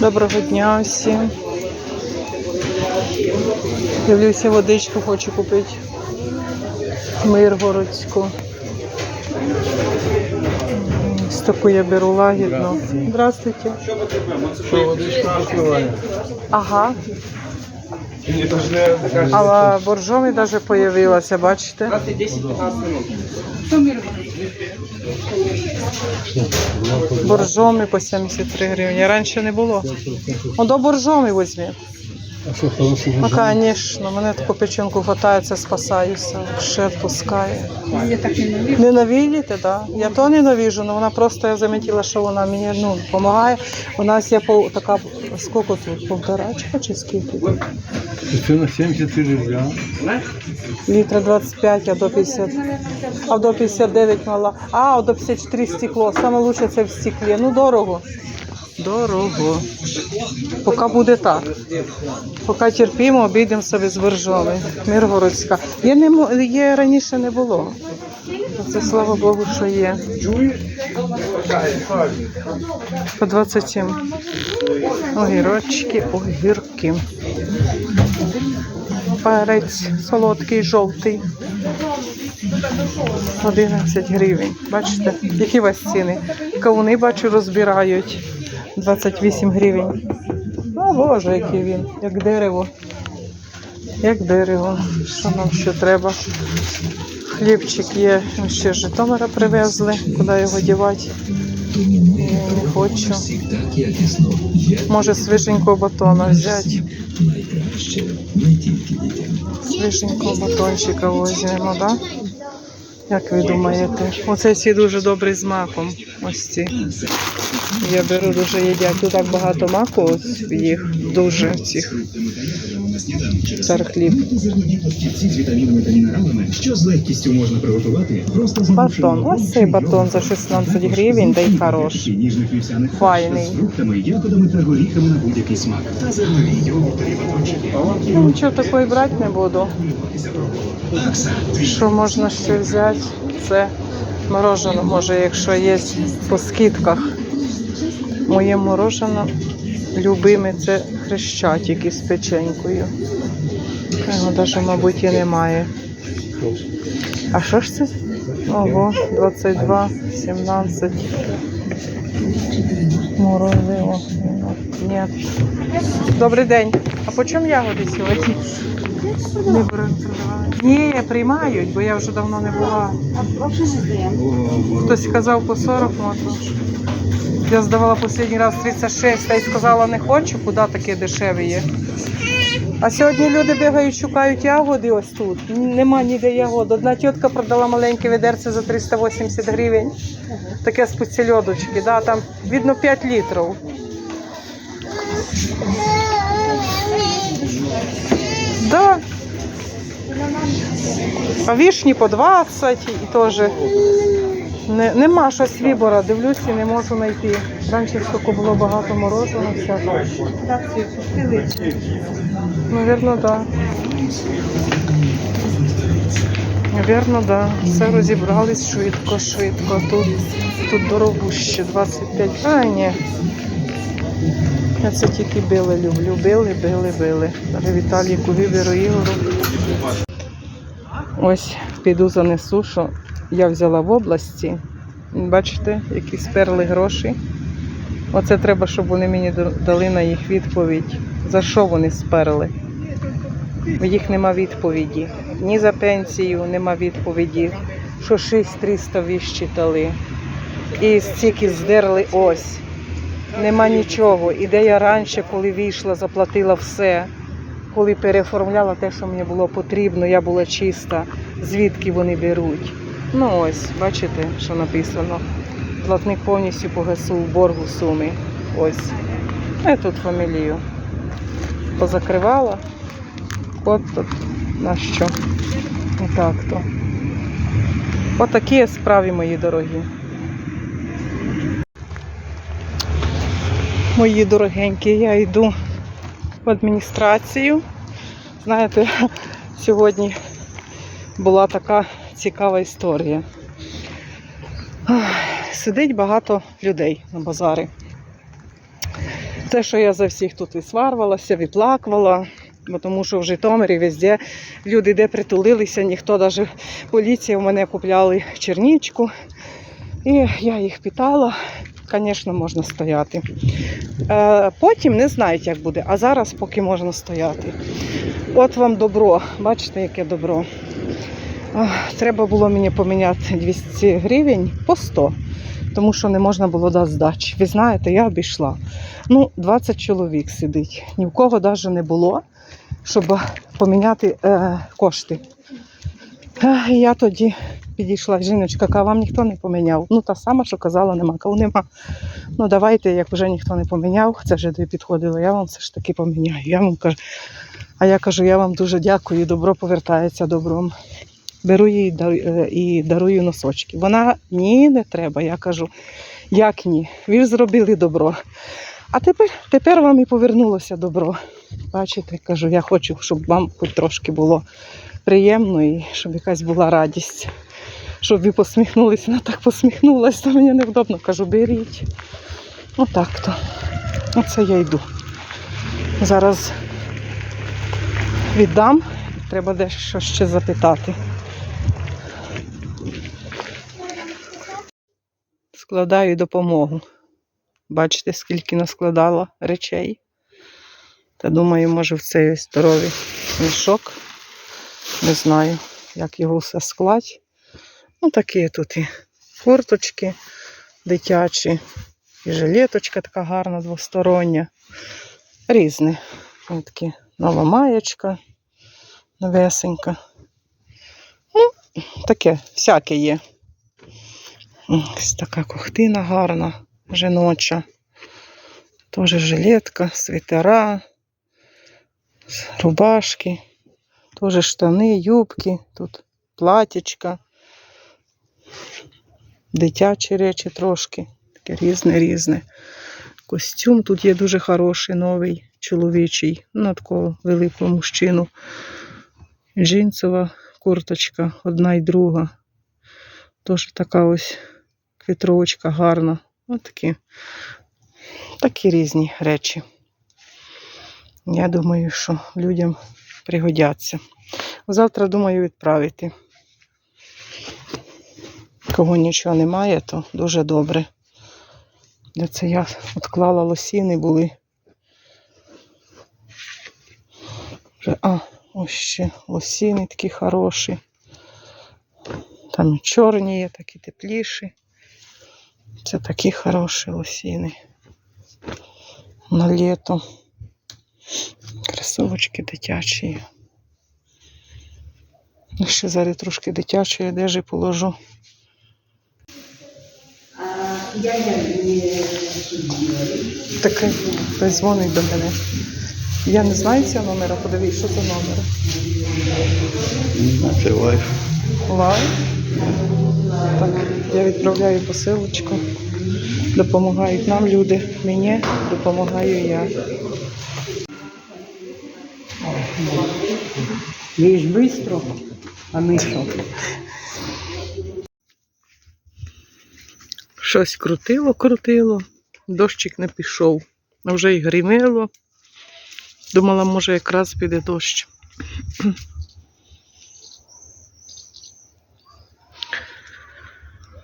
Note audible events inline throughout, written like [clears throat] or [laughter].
Доброго дня всім. Дивлюся, водичку хочу купити. Миргородську. Ось таку я беру лагідну. Здравствуйте. Що водичка відкриває? Ага. Мені то ж не така А боржомі навіть появилася, бачите? Боржомі по 73 гривні. Раніше не було. О, до боржомі візьмі. А що хорошого? Ну, звісно, мене таку печінку хватає, це спасаюся, ще відпускає. Ненавидите, так? Да? Я то ненавижу, але вона просто я замітила, що вона мені ну, допомагає. У нас є пол, така, скільки тут, полторачка чи скільки? Це на 74 рубля. Літра 25, а до 50. А до 59 мала. А, до 54 стекло. Саме лучше це в стеклі. Ну, дорого. Дорого. Поки буде так. Поки терпімо, обійдемо собі з боржоми. Миргородська. Є, не, є раніше не було. Це слава Богу, що є. По 27. Огірочки, огірки. Перець солодкий, жовтий. 11 гривень. Бачите, які у вас ціни? Кавуни, бачу, розбирають. 28 гривень. О, Боже, який він, як дерево. Як дерево. Що нам ще треба? Хлібчик є, ще з Житомира привезли, куди його дівати. Не хочу. Може свіженького батона взяти. Свіженького батончика візьмемо, так? Да? Як ви думаєте? Оце всі дуже добрі з маком. Ось ці. Я беру дуже їдять. Тут так багато маку, ось їх дуже цих. Цар хліб. Зернові пластівці з вітамінами та мінералами, що з легкістю можна приготувати, просто Батон. Ось цей батон за 16 гривень, да й вівсяних Файний. фруктами, Нічого такої брати не буду. Що можна ще взяти? Це морожене, може, якщо є по скидках. Моє морожене любиме це хрещатик із печенькою. Його навіть, мабуть, і немає. А що ж це? Ого, 22, 17. Морозиво. Ні. Добрий день. А по чому ягоди сьогодні? Не продавали. Ні, приймають, бо я вже давно не була. Хтось сказав по 40 можна. Я здавала останній раз 36, та й сказала не хочу, куди таке дешеві є. А сьогодні люди бігають, шукають ягоди ось тут. Нема ніде ягод. Одна тітка продала маленьке відерце за 380 гривень. Таке з пуцельодочки, да, там видно 5 літрів. Да. А вішні по 20 і теж. Не, нема щось вибора, дивлюся не можу знайти. Раніше стільки було багато мороженого всякого. Навірно, так. Навірно, так. Все розібрались швидко, швидко. Тут, тут дорогуще 25. А, ні. Я це тільки били люблю. Били, били, били. Зараз Віталіку виберу Ігору. Ось піду занесу, що я взяла в області. Бачите, які сперли гроші. Оце треба, щоб вони мені дали на їх відповідь. За що вони сперли? В їх нема відповіді. Ні за пенсію нема відповіді. Що 6300 віщитали. І стільки здерли ось. Нема нічого. І де я раніше, коли вийшла, заплатила все. Коли переоформляла те, що мені було потрібно, я була чиста, звідки вони беруть. Ну ось, бачите, що написано. Платник повністю погасив боргу суми. Ось. Я тут фамілію позакривала. От тут на що. Отак то. Отакі справи, мої дорогі. Мої дорогенькі, я йду в адміністрацію. Знаєте, [laughs] сьогодні була така цікава історія. Сидить багато людей на базарі. Те, що я за всіх тут і сварвалася, відлакувала, бо тому що в Житомирі везде люди де притулилися, ніхто навіть поліція в мене купляли чернічку. І я їх питала, звісно, можна стояти. Е, потім не знають, як буде, а зараз поки можна стояти. От вам добро, бачите, яке добро. Треба було мені поміняти 200 гривень по 100, тому що не можна було дати здачі. Ви знаєте, я обійшла. Ну, 20 чоловік сидить. Ні в кого навіть не було, щоб поміняти е, кошти. Е, я тоді підійшла, жіночка, каже, вам ніхто не поміняв. Ну, та сама, що казала, нема. Кажу, нема. Ну, давайте, як вже ніхто не поміняв, це тобі підходило, я вам все ж таки поміняю. Я вам кажу, а я кажу, я вам дуже дякую, добро повертається добром. Беру її е, і дарую носочки. Вона ні, не треба. Я кажу, як ні? Ви зробили добро. А тепер, тепер вам і повернулося добро. Бачите, кажу, я хочу, щоб вам хоч трошки було приємно і щоб якась була радість. Щоб ви посміхнулися, вона так посміхнулася, мені невдобно. Кажу, беріть. Отак то. Оце я йду. Зараз віддам. Треба дещо ще запитати. Складаю допомогу. Бачите, скільки наскладала речей. Та думаю, може в цей здоровий мішок. Не знаю, як його все складь. Ну, такі тут і курточки дитячі, і жилеточка така гарна, двостороння. Різне. Ось такі нова маєчка, новесенька. Ну, таке, всяке є. Ось така кохтина гарна, жіноча. Теж жилетка, світера, рубашки, теж штани, юбки, тут платічка, дитячі речі трошки, таке різне різне. Костюм тут є дуже хороший, новий, чоловічий, на такого великого мужчину. Джинсова курточка, одна й друга. Теж така ось квітровочка гарна. Ось такі різні речі. Я думаю, що людям пригодяться. Завтра думаю відправити. Кого нічого немає, то дуже добре. Де це я відклала лосіни були. А, ось ще лосіни такі хороші. Там чорні є, такі тепліші. Це такі хороші лосіни. На літо. Кросовочки дитячі. Ще зараз трошки дитячої одежі положу. Таке хтось дзвонить до мене. Я не знаю цього номера, подивись, що це номер. Це лайф. Лайв. Так, я відправляю посилочку. Допомагають нам люди, мені допомагаю я. Ви ж швидко, а ми що? Щось крутило, крутило, дощик не пішов. Вже й гримило. Думала, може, якраз піде дощ.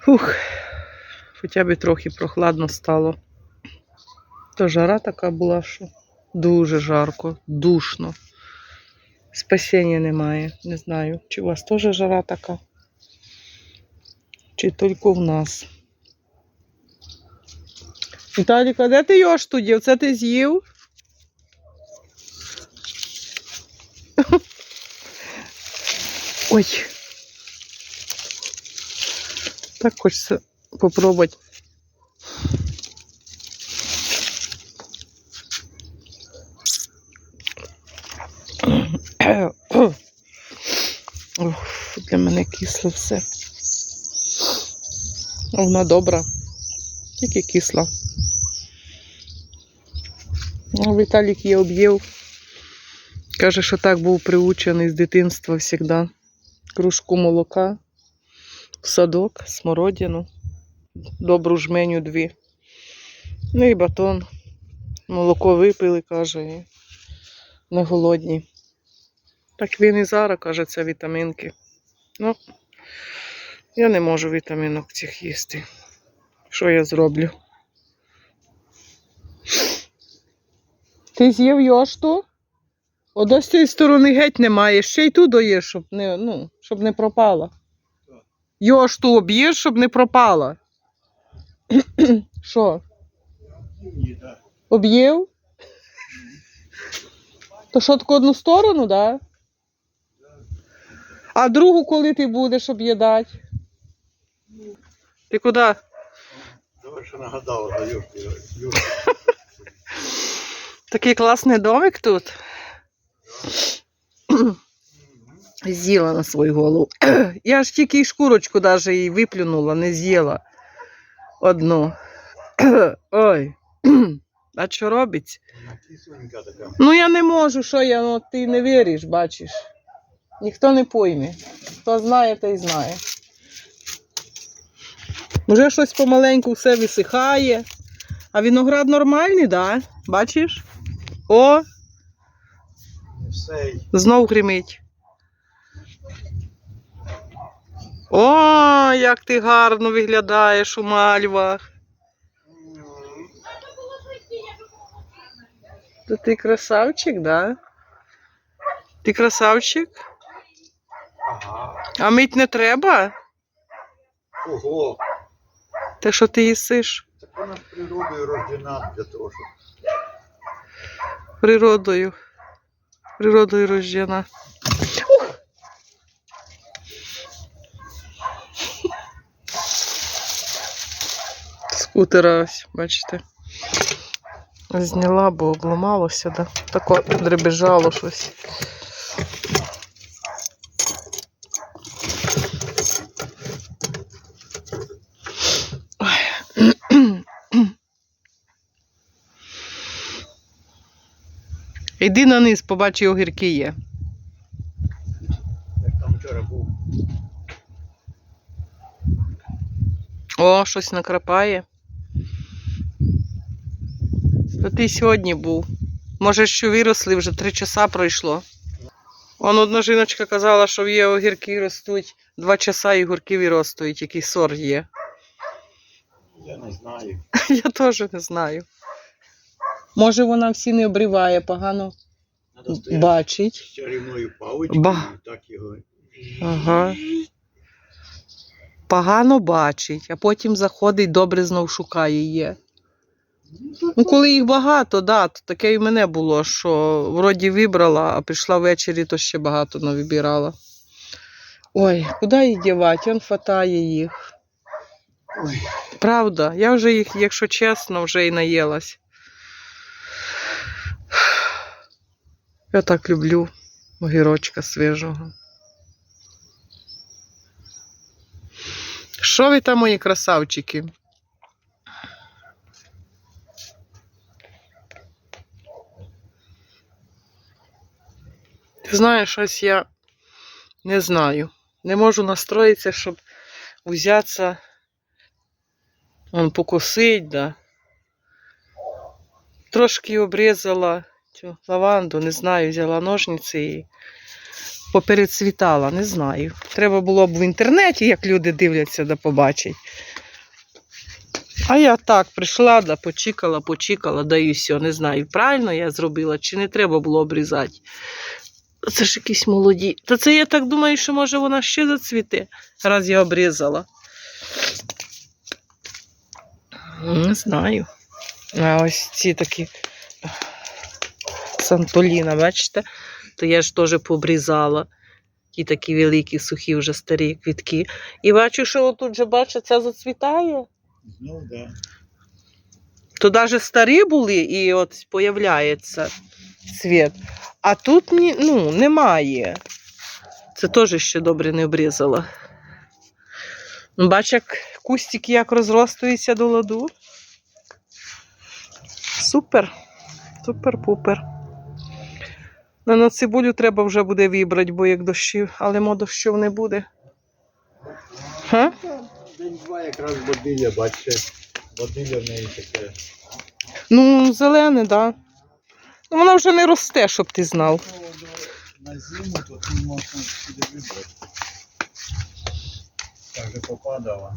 Фух, хоча б трохи прохладно стало. То жара така була, що дуже жарко, душно. Спасіння немає. Не знаю, чи у вас теж жара така, чи тільки в нас. Віталік, а де ти його штудів? Це ти з'їв? Ой. Так хочеться попробувати. Ох, для мене кисле все. Вона добра, тільки кисла. Віталік її об'їв. Каже, що так був приучений з дитинства завжди. Кружку молока, в садок, смородину. добру жменю дві. Ну і батон. Молоко випили, каже, і не голодні. Так він і зараз каже, це вітамінки. Ну, я не можу вітамінок цих їсти. Що я зроблю? Ти з'їв йошту? От з цієї сторони геть немає. Ще й ту доїш, щоб не, ну, щоб не пропала. Йошту об'їш, щоб не пропала. Що? Об'їв? То що таку одну сторону, да? А другу, коли ти будеш об'їдати? Ти куди? Давай що нагадала за Юрки. Такий класний домик тут. З'їла на свою голову. Я ж тільки й шкурочку навіть і виплюнула, не з'їла одну. Ой. А що робить? Ну я не можу, що я, ну ти не віриш, бачиш. Ніхто не пойме. Хто знає, той знає. Вже щось помаленьку все висихає. А виноград нормальний, да? Бачиш? О, знов гримить. О, як ти гарно виглядаєш у мальвах. То ти красавчик, да? Ти красавчик? Ага. А мить не треба? Ого. Те, що ти їсиш Так вона природою рождена для того, щоб природою. Природою рождена. Скутера ось, бачите. Зняла, бо обламалося, да? Тако дребежало щось. Іди на низ, побачи огірки є. як там вчора був. О, щось накрапає. То ти сьогодні був. Може, що виросли, вже три часа пройшло. Вон одна жіночка казала, що є огірки ростуть. Два часа і огірки виростуть, який сорт є. Я не знаю. [laughs] Я теж не знаю. Може, вона всі не обриває, погано бачить. з чарівною паличкою, Ба. так його. Ага. Погано бачить, а потім заходить, добре знов шукає є. Ну, коли їх багато, да, то таке і мене було, що вроді вибрала, а прийшла ввечері, то ще багато не вибирала. Ой, куди їх дівати? Он фатає їх. Ой. Правда, я вже їх, якщо чесно, вже і наїлась. Я так люблю огірочка свіжого. Що ви там, мої красавчики? Ти знаєш, ось я не знаю. Не можу настроїтися, щоб взятися, он покосить, да. Трошки обрізала цю лаванду, не знаю, взяла ножниці і поперецвітала, не знаю. Треба було б в інтернеті, як люди дивляться, да побачить. А я так прийшла, да почікала, почікала, да і все. Не знаю, правильно я зробила, чи не треба було обрізати. Це ж якісь молоді. Та це я так думаю, що може вона ще зацвіте, раз я обрізала. Не знаю. А ось ці такі Сантоліна, бачите? То я ж теж пообрізала. Ті такі великі, сухі, вже старі квітки. І бачу, що тут же бачу, ця зацвітає. Ну, да. То навіть старі були і от появляється цвіт. А тут ні, ну, немає. Це теж ще добре не обрізала. Ну, Бач, як кустики як розростуються до ладу. Супер. Супер-пупер. Ну, на цибулю треба вже буде вибрати, бо як дощів, але мо дощів не буде. Десь День-два якраз водилля, бачите. Водилля в неї таке. Ну, зелене, так. Да. Ну, вона вже не росте, щоб ти знав. На зиму тут можна сюди вибрати. Так же попадала.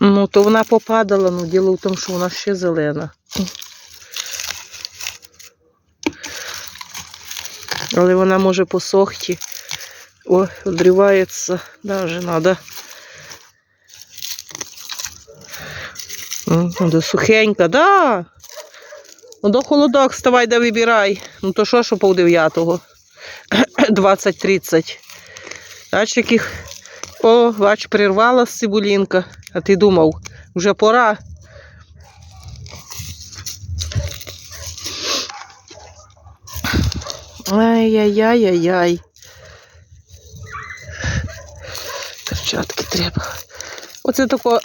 Ну, то вона попадала, ну діло в тому, що вона ще зелена. Але вона може посохти. О, відривається. Даже надо. М, сухенька, да. Ну, до холодок вставай да вибирай. Ну то що, що пол дев'ятого? 20-30. Бач, яких о, бач, прирвала цибулінка, а ти думав, вже пора. Ай-яй-яй-яй-яй. Перчатки треба. Оце тако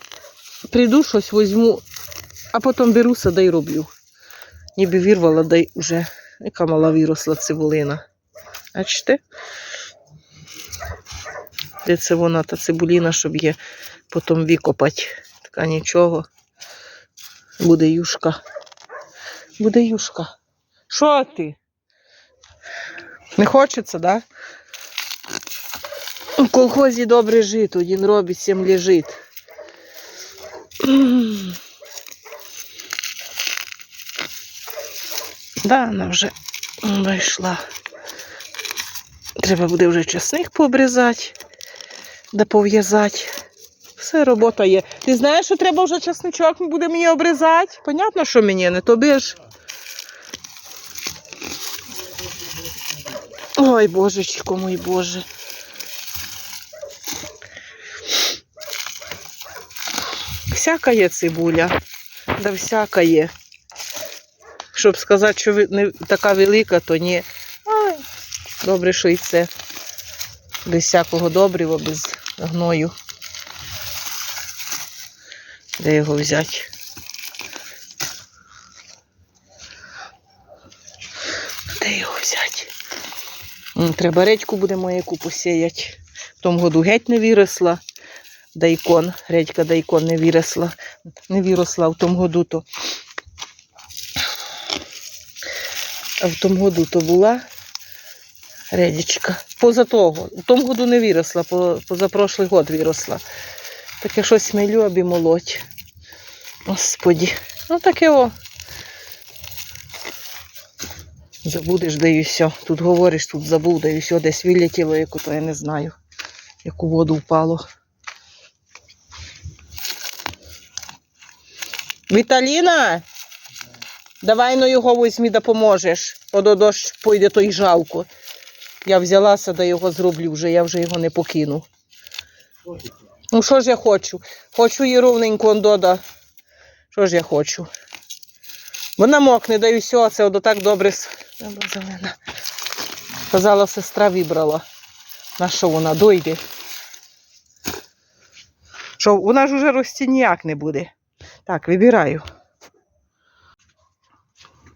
прийду, щось візьму, а потім беруся да й роблю. Ніби вірвала, да й вже яка мала виросла цибулина. Бачите? Де це вона, та цибуліна, щоб є потім викопати. Така нічого. Буде юшка. Буде юшка. Що ти? Не хочеться, да? У колхозі добре жить, один робить, сім лежить. [clears throat] Да, вона вже вийшла. Треба буде вже часник пообрізати, да пов'язати. Все, робота є. Ти знаєш, що треба вже часничок буде мені обрізати? Понятно, що мені, не тобі ж. Ой, божечко мой Боже. Всяка є цибуля, да всяка є. Щоб сказати, що не така велика, то ні. Ай, добре, що і це. Без всякого добрива, без гною. Де його взяти? Де його взяти? М, Треба редьку будемо яку посіяти. В тому году геть не виросла. Дайкон, редька дайкон не виросла. Не виросла в тому году то. В тому году то була редічка. Поза того. В тому году не виросла, по- позапрошлий год виросла. Таке щось милю аби молоть. Господі. Ну таке о. Забудеш, де і все. Тут говориш, тут забув, де і все, десь вилетіло, яку то я не знаю, яку воду впало. Віталіна, давай ну його візьмі, допоможеш. Одо дощ пойде, то й жалко. Я взялася, да його зроблю вже, я вже його не покину. Ну що ж я хочу? Хочу її ровненько дода. Що ж я хочу? Вона мокне, да і все, це так добре. Казала, сестра вибрала. На що вона дойде? Що вона ж уже рости ніяк не буде. Так, вибираю.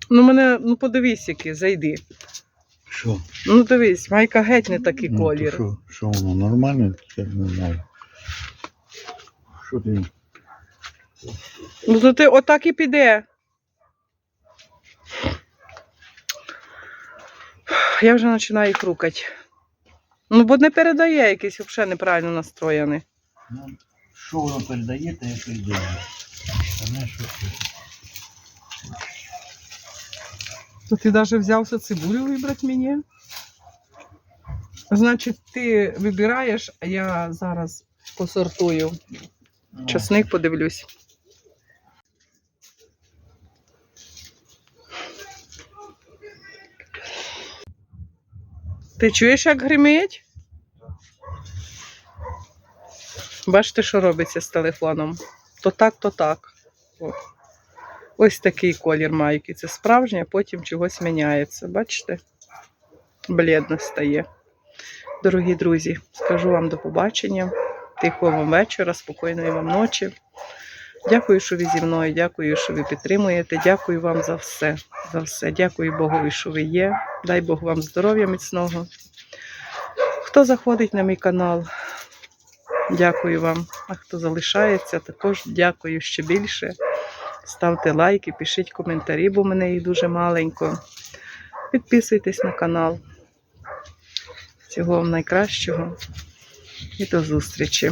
Ну, мене, ну подивись, який, зайди. Що? Ну дивись, майка геть не такий Ну, колір. Що, що воно нормально? Я не знаю. Що ти? Ну то ти отак і піде. Я вже починаю їх рукати. Ну, бо не передає якийсь взагалі неправильно настроєний. Ну, що воно передає, то я передаю. А не що це? То ти навіть взявся цибулю вибрати мені. Значить, ти вибираєш, а я зараз посортую. Ну, Часник подивлюсь. Ти чуєш, як гримить? Бачите, що робиться з телефоном? То так, то так. О. Ось такий колір майки. Це справжнє, а потім чогось міняється. Бачите? Блідно стає. Дорогі друзі, скажу вам до побачення. Тихого вам вечора, спокійної вам ночі. Дякую, що ви зі мною, дякую, що ви підтримуєте. Дякую вам за все. За все. Дякую Богові, що ви є. Дай Бог вам здоров'я міцного. Хто заходить на мій канал, дякую вам. А хто залишається, також дякую ще більше. Ставте лайки, пишіть коментарі, бо мене їх дуже маленько. Підписуйтесь на канал. Всього вам найкращого і до зустрічі!